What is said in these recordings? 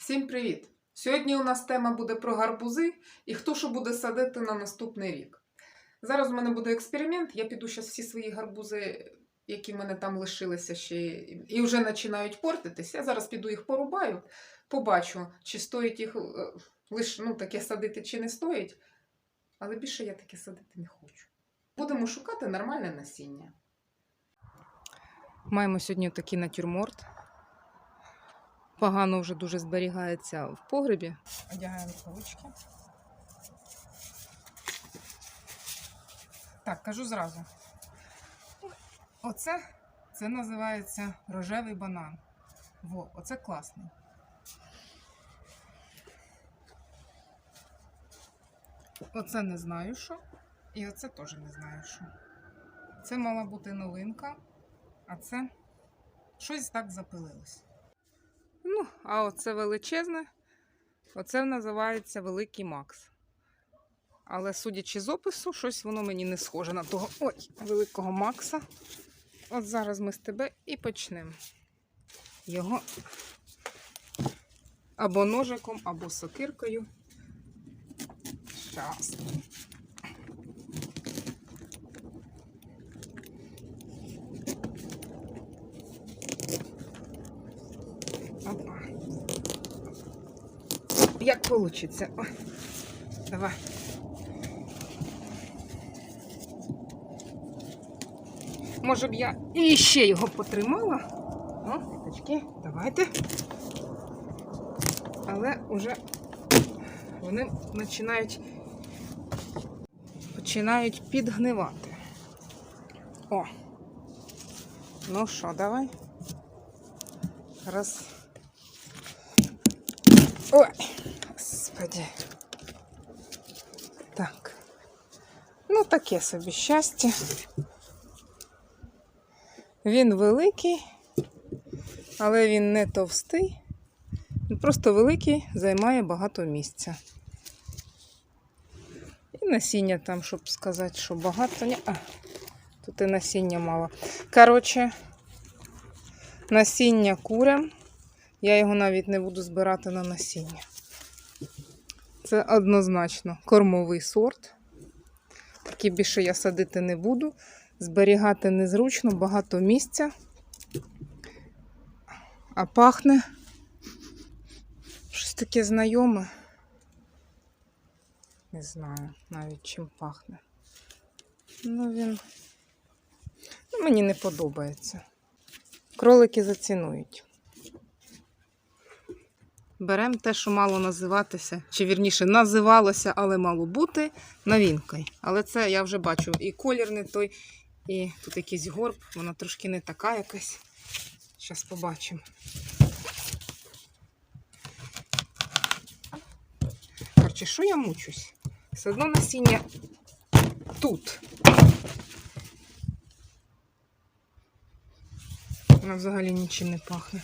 Всім привіт! Сьогодні у нас тема буде про гарбузи і хто що буде садити на наступний рік. Зараз у мене буде експеримент. Я піду зараз всі свої гарбузи, які в мене там лишилися ще і вже починають портитися. Я зараз піду їх порубаю, побачу, чи стоїть їх е, лиш, ну, таке садити, чи не стоїть. Але більше я таке садити не хочу. Будемо шукати нормальне насіння. Маємо сьогодні такий натюрморт. Погано вже дуже зберігається в погребі. Одягаємо рукавички. Так, кажу зразу. Оце це називається рожевий банан. Во, оце класний. Оце не знаю що. І оце теж не знаю що. Це мала бути новинка, а це щось так запилилось. Ну, а оце величезне, оце називається Великий Макс. Але судячи з опису, щось воно мені не схоже на того ой, великого Макса. От зараз ми з тебе і почнемо. Його або ножиком, або сокиркою. Щас. Як получиться? Ой. Давай. Може б я і ще його потримала. О, діточки, давайте. Але вже вони починають починають підгнивати. О. Ну що, давай. Раз. Ой, господи. Так. Ну, таке собі щастя. Він великий, але він не товстий. Він просто великий, займає багато місця. І насіння там, щоб сказати, що багато. Ні, а, тут і насіння мало. Коротше, насіння курям. Я його навіть не буду збирати на насіння. Це однозначно кормовий сорт. Такий більше я садити не буду. Зберігати незручно, багато місця. А пахне щось таке знайоме. Не знаю навіть чим пахне. Ну, він ну, мені не подобається. Кролики зацінують. Беремо те, що мало називатися, чи вірніше називалося, але мало бути новинкою. Але це я вже бачу і колір не той, і тут якийсь горб, вона трошки не така якась. Зараз побачимо. Короче, що я мучусь? Все одно насіння тут. Вона взагалі нічим не пахне.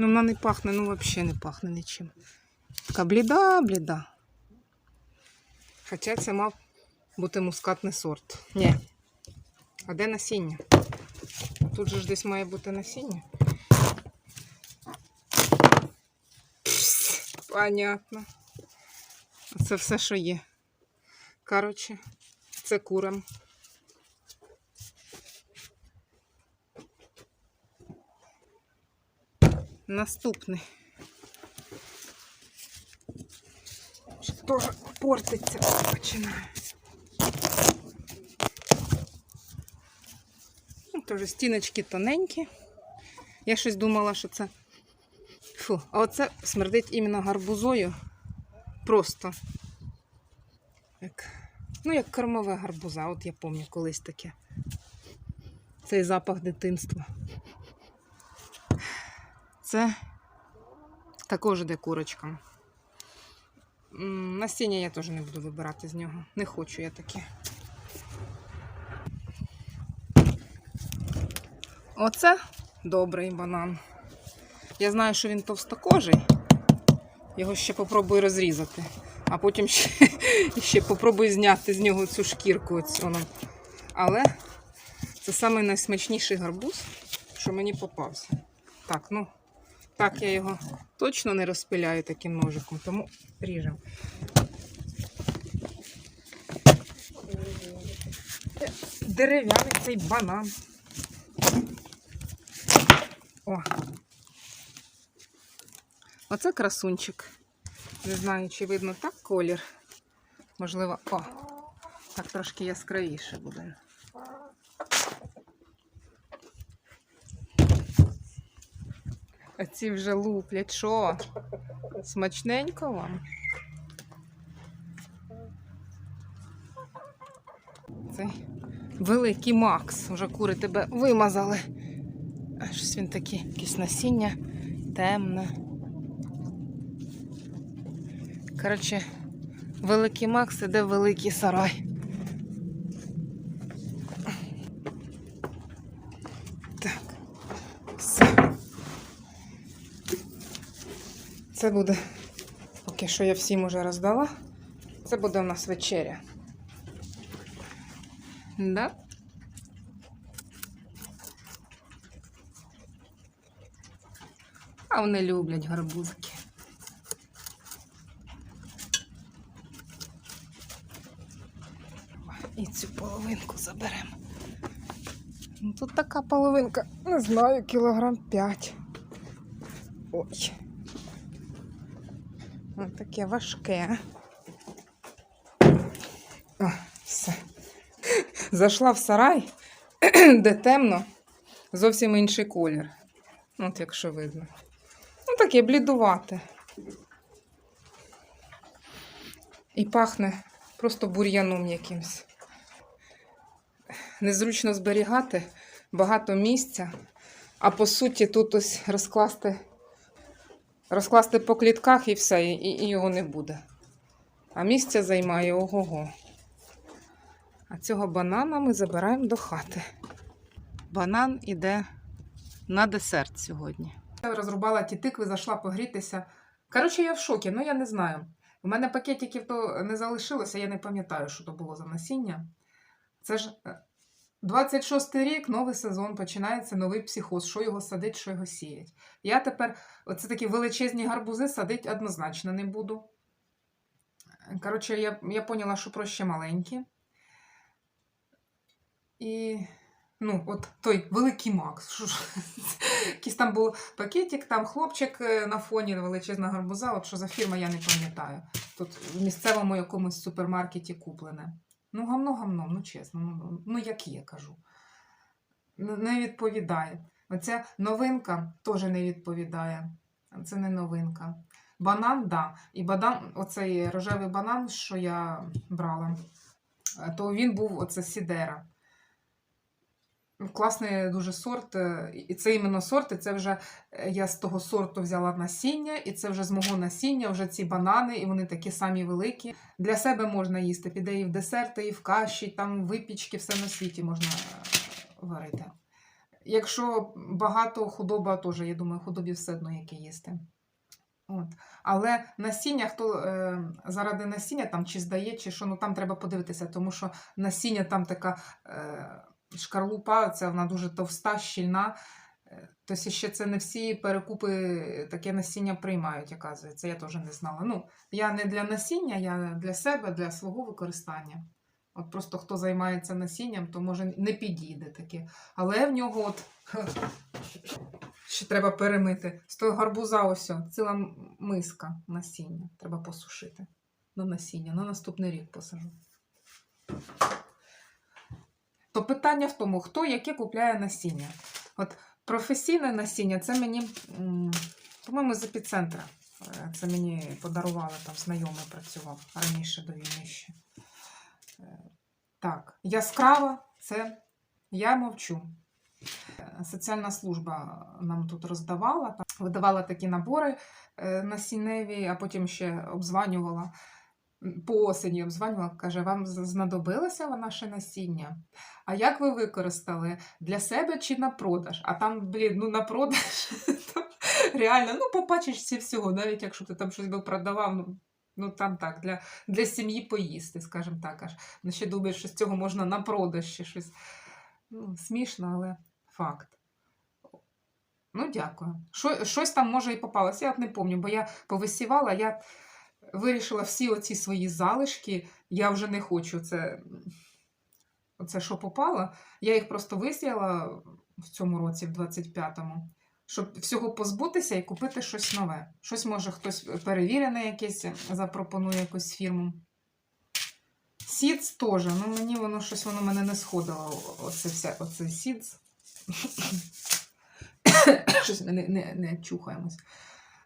Ну, вона не пахне, ну взагалі не пахне нічим. Така бліда, бліда. Хоча це мав бути мускатний сорт. Ні. А де насіння? Тут же ж десь має бути насіння. Пс, Понятно. Це все, що є. Коротше, це курам. Наступний. Що портиться починає. Ну, Теж стіночки тоненькі. Я щось думала, що це. Фу, а оце смердить іменно гарбузою. Просто. Як... Ну, як кормове гарбуза, от я пам'ятаю колись таке. Цей запах дитинства. Це також іде курочка. М, Насіння я теж не буду вибирати з нього. Не хочу я таке. Оце добрий банан. Я знаю, що він товстокожий. Його ще попробую розрізати. А потім ще, ще попробую зняти з нього цю шкірку. Оцю. Але це найсмачніший гарбуз, що мені попався. Так, ну, так я його точно не розпиляю таким ножиком, тому ріжемо. Дерев'яний цей банан. О. Оце красунчик. Не знаю, чи видно так колір. Можливо, о, так трошки яскравіше буде. А ці вже луплять. Що? Смачненько вам? Цей великий Макс. Вже кури тебе вимазали. А Щось він такий, якесь насіння темне. Коротше, великий Макс іде в великий сарай. Це буде, поки що я всім уже роздала. Це буде у нас вечеря. Да? А вони люблять гарбузики. І цю половинку заберемо. Ну, тут така половинка, не знаю, кілограм 5. Ой. Ось таке важке. О, все. Зайшла в сарай, де темно, зовсім інший колір. От якщо видно. Ну, таке блідувате. І пахне просто бур'яном якимсь. Незручно зберігати багато місця, а по суті тут ось розкласти, розкласти по клітках і все, і, і його не буде. А місця займає ого-го. А цього банана ми забираємо до хати. Банан іде на десерт сьогодні. Я розрубала ті тикви, зайшла погрітися. Коротше, я в шокі, ну я не знаю. У мене пакетиків то не залишилося, я не пам'ятаю, що то було за насіння. Це ж е, 26-й рік, новий сезон, починається новий психоз, що його садить, що його сіять. Я тепер оце такі величезні гарбузи садить однозначно не буду. Коротше, я, я поняла, що проще маленькі. І, ну, от той великий Макс. Якийсь там був пакетик, там хлопчик е, на фоні величезна гарбуза. От що за фірма, я не пам'ятаю. Тут в місцевому якомусь супермаркеті куплене. Ну, гамно-гамно, ну чесно, ну, ну як є, кажу. Ну, Не відповідає. Оця новинка теж не відповідає. Це не новинка. Банан, да. І банан, оцей рожевий банан, що я брала, то він був оце Сідера. Класний дуже сорт. е, І це іменно сорт, і це вже е, я з того сорту взяла насіння, і це вже з мого насіння, вже ці банани, і вони такі самі великі. Для себе можна їсти, піде і в десерти, і в каші, там випічки, все на світі можна е, варити. Якщо багато худоба, теж, я думаю, худобі все одно яке їсти. От. Але насіння, хто е, заради насіння там чи здає, чи що, ну там треба подивитися, тому що насіння там така е, шкарлупа, це вона дуже товста, щільна. Е, Тобто ще це не всі перекупи таке насіння приймають, оказується. Я теж не знала. Ну, я не для насіння, я для себе, для свого використання. От просто хто займається насінням, то може не підійде таке. Але в нього от ще треба перемити. З того гарбуза ось ціла миска насіння. Треба посушити на насіння. На наступний рік посажу. То питання в тому, хто яке купляє насіння. От професійне насіння це мені, по-моєму, з епіцентра. Е, Це мені подарували там знайомий працював раніше до війни ще. Е, Так, яскрава це я мовчу. Е, Соціальна служба нам тут роздавала, видавала такі набори насінневі, а потім ще обзванювала. По осені обзванювала, каже, вам знадобилося наше насіння? А як ви використали? Для себе чи на продаж? А там, блін, ну на продаж. там Реально, ну по пачечці всього, навіть якщо ти там щось би продавав, ну, ну там так, для, для сім'ї поїсти, скажімо так. Аж. Ну, ще думаєш, що з цього можна на продаж ще щось. Ну, смішно, але факт. Ну, дякую. Що, щось там може і попалося. Я не пам'ятаю, бо я повисівала, я вирішила всі оці свої залишки, я вже не хочу це. Оце, що попало, я їх просто висіяла в цьому році, в 25-му, щоб всього позбутися і купити щось нове. Щось може хтось перевірене якесь запропонує якусь фірму. Сідс теж, ну мені воно щось воно мене не сходило. Оце вся, оце сідс. Щось ми не, не, не чухаємось.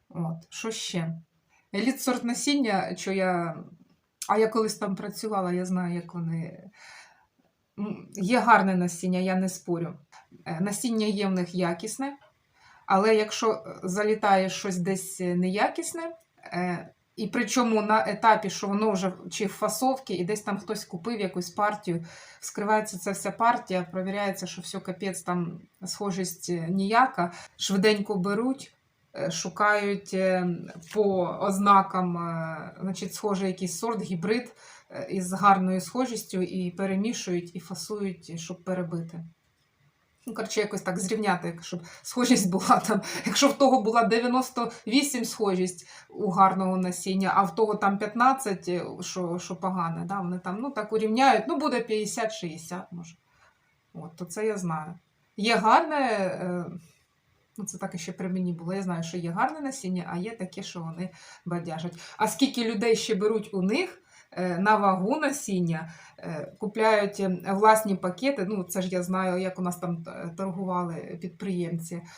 От, що ще? Еліт сорт насіння, що я. А я колись там працювала, я знаю, як вони. Є гарне насіння, я не спорю. Е, Насіння є в них якісне, але якщо е, залітає щось десь неякісне, е, і причому на етапі, що воно вже чи в фасовці, і десь там хтось купив якусь партію, вскривається ця вся партія, провіряється, що все капець, там схожість ніяка, швиденько беруть, шукають е, по ознакам, е, значить, схожий якийсь сорт, гібрид е, із гарною схожістю, і перемішують, і фасують, щоб перебити. Ну, коротше, якось так зрівняти, щоб схожість була там. Якщо в того була 98 схожість у гарного насіння, а в того там 15, е, що, що погане, да, вони там ну, так урівняють, ну буде 50-60, може. От, то це я знаю. Є гарне, е, це так і ще при мені було. Я знаю, що є гарне насіння, а є таке, що вони бадяжать. А скільки людей ще беруть у них е, на вагу насіння, е, купляють е, власні пакети. Ну, це ж я знаю, як у нас там торгували підприємці.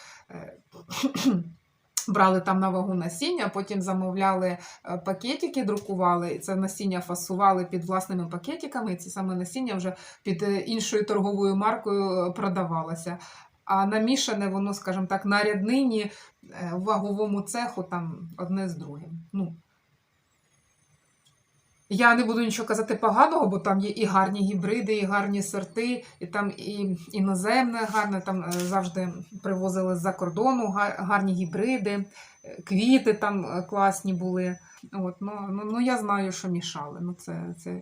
Брали там на вагу насіння, потім замовляли пакетики, друкували, це насіння фасували під власними пакетиками, і це саме насіння вже під іншою торговою маркою продавалося. А намішане воно, скажімо так, на ряднині е, в ваговому цеху там одне з другим. Ну, я не буду нічого казати поганого, бо там є і гарні гібриди, і гарні сорти, і там і іноземне гарне, там е, завжди привозили з-за кордону гарні гібриди, е, квіти там е, класні були. От, ну, ну, ну я знаю, що мішали. Ну, це, це...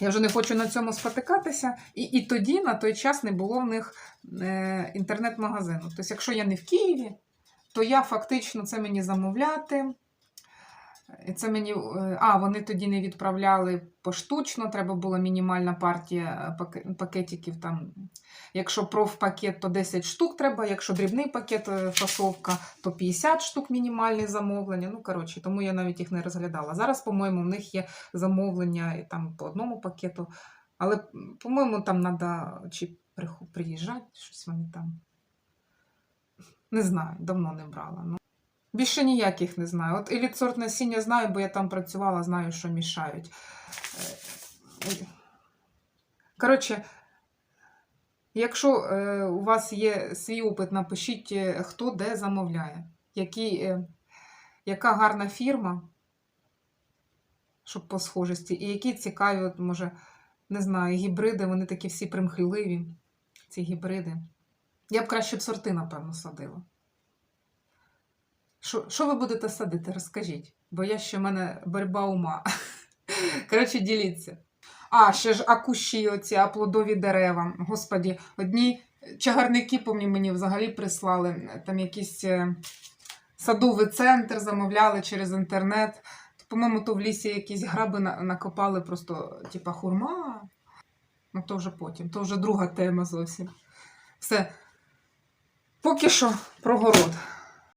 Я вже не хочу на цьому спотикатися. І, і тоді, на той час, не було в них е, інтернет-магазину. Тобто, якщо я не в Києві, то я фактично це мені замовляти. Це мені, е, а, вони тоді не відправляли поштучно, треба була мінімальна партія е, пакетиків. Там. Якщо профпакет, то 10 штук треба, якщо дрібний пакет е, фасовка, то 50 штук мінімальне замовлення. Ну, коротше, тому я навіть їх не розглядала. Зараз, по-моєму, в них є замовлення і там по одному пакету. Але, по-моєму, там треба чи приїжджати, щось вони там. Не знаю, давно не брала. Більше ніяких не знаю. От еліт-сорт насіння знаю, бо я там працювала, знаю, що мішають. Е, Коротше, якщо е, у вас є свій опит, напишіть, е, хто де замовляє, які, яка гарна фірма, щоб по схожості, і які цікаві, от, може, не знаю, гібриди, вони такі всі примхливі, ці гібриди. Я б краще б сорти, напевно, садила. Що, що ви будете садити? Розкажіть, бо я ще в мене боротьба ума. Коротше, діліться. А, ще ж акуші, оці плодові дерева. Господі, одні чагарники, помні, мені взагалі прислали. Там якийсь е, садовий центр замовляли через інтернет. По-моєму, то в лісі якісь граби накопали, просто, типа, хурма. Ну, то вже потім, то вже друга тема зовсім. Все. Поки що про город.